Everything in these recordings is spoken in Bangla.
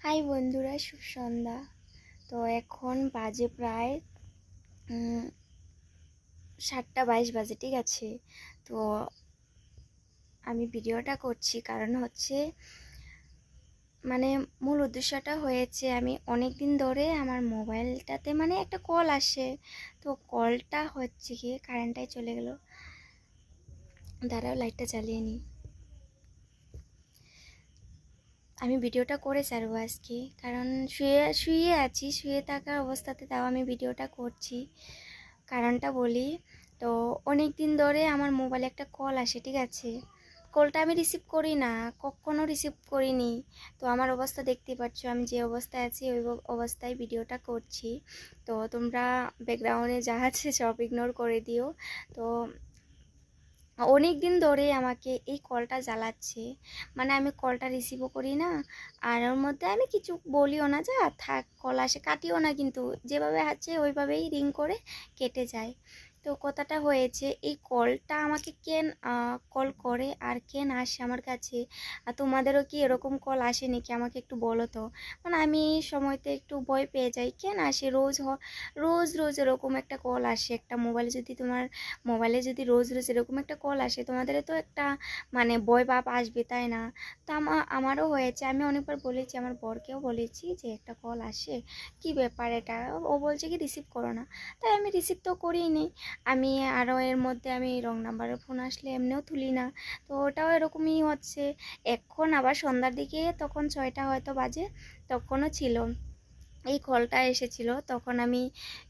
হাই বন্ধুরা শুভ সন্ধ্যা তো এখন বাজে প্রায় সাতটা বাইশ বাজে, ঠিক আছে? তো আমি ভিডিওটা করছি কারণ হচ্ছে মানে মূল উদ্দেশ্যটা হয়েছে আমি অনেক দিন ধরে আমার মোবাইলটাতে মানে একটা কল আসে। তো কলটা হচ্ছে কি কারেন্টটাই চলে গেল। দাঁড়াও লাইটটা চালিয়ে নিই। আমি ভিডিওটা করে ছাড়বো আজকে। কারণ শুয়ে শুয়ে আছি, শুয়ে থাকার অবস্থাতে তাও আমি ভিডিওটা করছি। কারণটা বলি, তো অনেক দিন ধরে আমার মোবাইলে একটা কল আসে, ঠিক আছে? কলটা আমি রিসিভ করি না, কখনো রিসিভ করিনি। তো আমার অবস্থা দেখতে পাচ্ছ, আমি যে অবস্থায় আছি, ওই অবস্থায় ভিডিওটা করছি। তো তোমরা ব্যাকগ্রাউন্ডে যা আছে সব ইগনোর করে দিও। তো অনেক দিন ধরে আমাকে এই কলটা জ্বালাচ্ছে। মানে আমি কলটা রিসিভও করি না। আর ওর মধ্যে আমি কিছু বলিও না, যা থাক, কল আসে, কাটিও না কিন্তু যেভাবে আছে ওইভাবেই রিং করে কেটে যায়। তো কথাটা হয়েছে, এই কলটা আমাকে কেন কল করে আর কেন আসে আমার কাছে? আর তোমাদেরও কি এরকম কল আসে নাকি আমাকে একটু বলো তো? মানে আমি সময়তে একটু ভয় পেয়ে যাই, কেন আসে? রোজ হ- রোজ রোজ এরকম একটা কল আসে, একটা মোবাইলে যদি তোমার, মোবাইলে যদি রোজ রোজ এরকম একটা কল আসে, তোমাদের তো একটা মানে ভয় বাপ আসবে, তাই না? তো আমা- আমারও হয়েছে, আমি অনেকবার বলেছি, আমার বরকেও বলেছি যে একটা কল আসে, কি ব্যাপার এটা? ও বলছে কি রিসিভ করো না। তাই আমি রিসিভ তো করিনি। আমি আরও এর মধ্যে আমি রং নাম্বারের ফোন আসলে এমনিও তুলি না। তো ওটাও এরকমই হচ্ছে। এখন আবার সন্ধ্যার দিকে তখন ছয়টা হয়তো বাজে, তখনও ছিল। এই কলটা এসেছিল, তখন আমি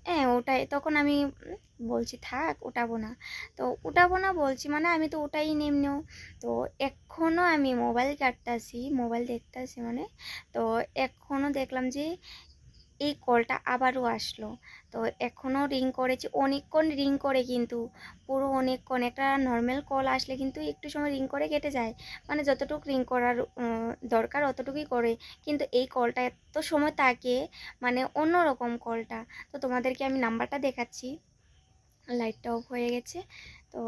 হ্যাঁ ওটাই, তখন আমি বলছি, থাক, উঠাবো না। তো উঠাবো না বলছি মানে আমি তো ওটাই নেমনেও তো এখনও আমি মোবাইল কাটতাছি, মোবাইল দেখতাছি মানে। তো এখনও দেখলাম যে এই কলটা আবারও আসলো। তো এখনও রিং করেছি, অনেকক্ষণ রিং করে কিন্তু, পুরো অনেকক্ষণ। একটা নর্মাল কল আসলে কিন্তু একটু সময় রিং করে কেটে যায়। মানে যতটুকু রিং করার দরকার অতটুকুই করে। কিন্তু এই কলটা এত সময় তাকে মানে অন্যরকম কলটা। তো তোমাদেরকে আমি নাম্বারটা দেখাচ্ছি। লাইটটা অফ হয়ে গেছে। তো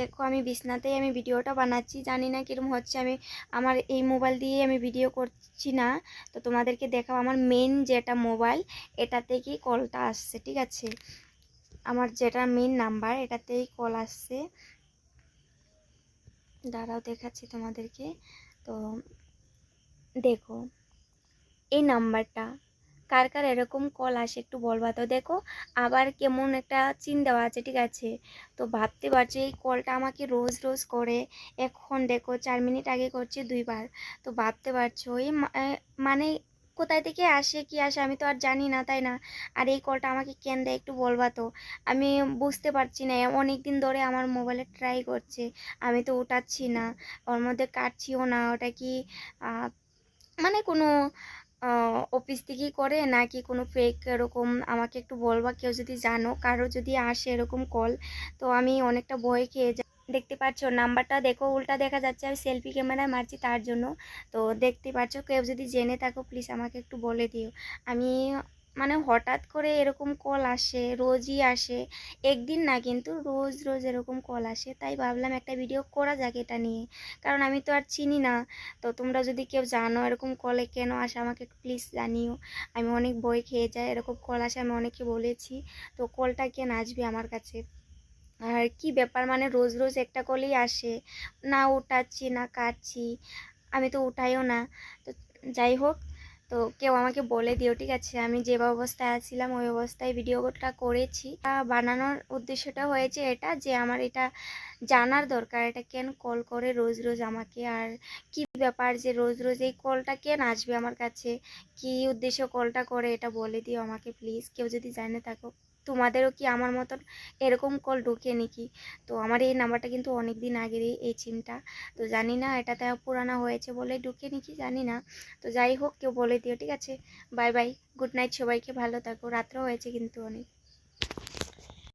দেখো আমি বিছনাতেই আমি ভিডিওটা বানাচ্ছি, জানি না কীরকম হচ্ছে, আমি আমার এই মোবাইল দিয়ে আমি ভিডিও করছি না। তো তোমাদেরকে দেখাও, আমার মেন যেটা মোবাইল এটা থেকেই কলটা আসছে, ঠিক আছে? আমার যেটা মেন নাম্বার এটাতেই কল আসছে। দাঁড়াও, দেখাচ্ছি তোমাদেরকে। তো দেখো, এই নাম্বারটা কার কার এরকম কল আসে একটু বলবা তো। দেখো, আবার কেমন একটা চিন দেওয়া আছে, ঠিক আছে? তো ভাবতে পারছি, এই কলটা আমাকে রোজ রোজ করে। এখন দেখো, চার মিনিট আগে করছে দুইবার। তো ভাবতে পারছ, এই মানে কোথায় থেকে আসে, কি আসে, আমি তো আর জানি না, তাই না? আর এই কলটা আমাকে কেন দেয় একটু বলবা তো। আমি বুঝতে পারছি না অনেক দিন ধরে আমার মোবাইলে ট্রাই করছে। আমি তো উঠাচ্ছি না, ওর মধ্যে কাটছিও না, ওটা কি মানে কোনো অফিস থেকেই করে নাকি কোনো ফেক এরকম আমাকে একটু বলবা কেউ যদি জানো, কারও যদি আসে এরকম কল তো আমি অনেকটা ভয় খেয়ে যাই। দেখতে পাচ্ছ নাম্বারটা দেখো, উল্টা দেখা যাচ্ছে, আমি সেলফি ক্যামেরায় মারছি তার জন্য। তো দেখতে পাচ্ছ, কেউ যদি জেনে থাকো প্লিজ আমাকে একটু বলে দিও। আমি মানে হঠাৎ করে এরকম কল আসে, রোজই আসে, একদিন না কিন্তু রোজ রোজ এরকম কল আসে। তাই ভাবলাম একটা ভিডিও করা যাক এটা নিয়ে। কারণ আমি তো আর চিনি না। তো তোমরা যদি কেউ জানো এরকম কলে কেন আসে, আমাকে প্লিজ জানিও। আমি অনেক বই খেয়ে যাই, এরকম কল আসে, আমি অনেকে বলেছি। তো কলটা কেন আসবে আমার কাছে? আর কি ব্যাপার মানে রোজ রোজ একটা কলেই আসে। না উঠাচ্ছি, না কাটছি। আমি তো উঠাইও না। তো যাই হোক তো কেউ আমাকে বলে দিও, ঠিক আছে? আমি যে অবস্থায় আছিলাম, ওই অবস্থায় ভিডিওটা করেছি। বানানোর উদ্দেশ্যটা হয়েছে এটা যে আমার এটা জানার দরকার। এটা কেন কল করে রোজ রোজ আমাকে? আর কি ব্যাপার যে রোজ রোজ এই কলটা কেন আসবে আমার কাছে? কি উদ্দেশ্যে কলটা করে? এটা বলে দিও আমাকে প্লিজ কেউ যদি জানে থাকো তোমাদেরও কি আমার মতন এরকম কল ঢোকে নাকি? তো আমার এই নাম্বারটা কিন্তু অনেক দিন আগেরই এই সিমটা তো জানি না, এটাতে পুরানো হয়েছে বলে ঢুকে নাকি? জানি না। তো যাই হোক, কেউ বলে দিও, ঠিক আছে? বাই বাই গুড নাইট সবাইকে, ভালো থাকো। রাত্র হয়েছে কিন্তু অনেক।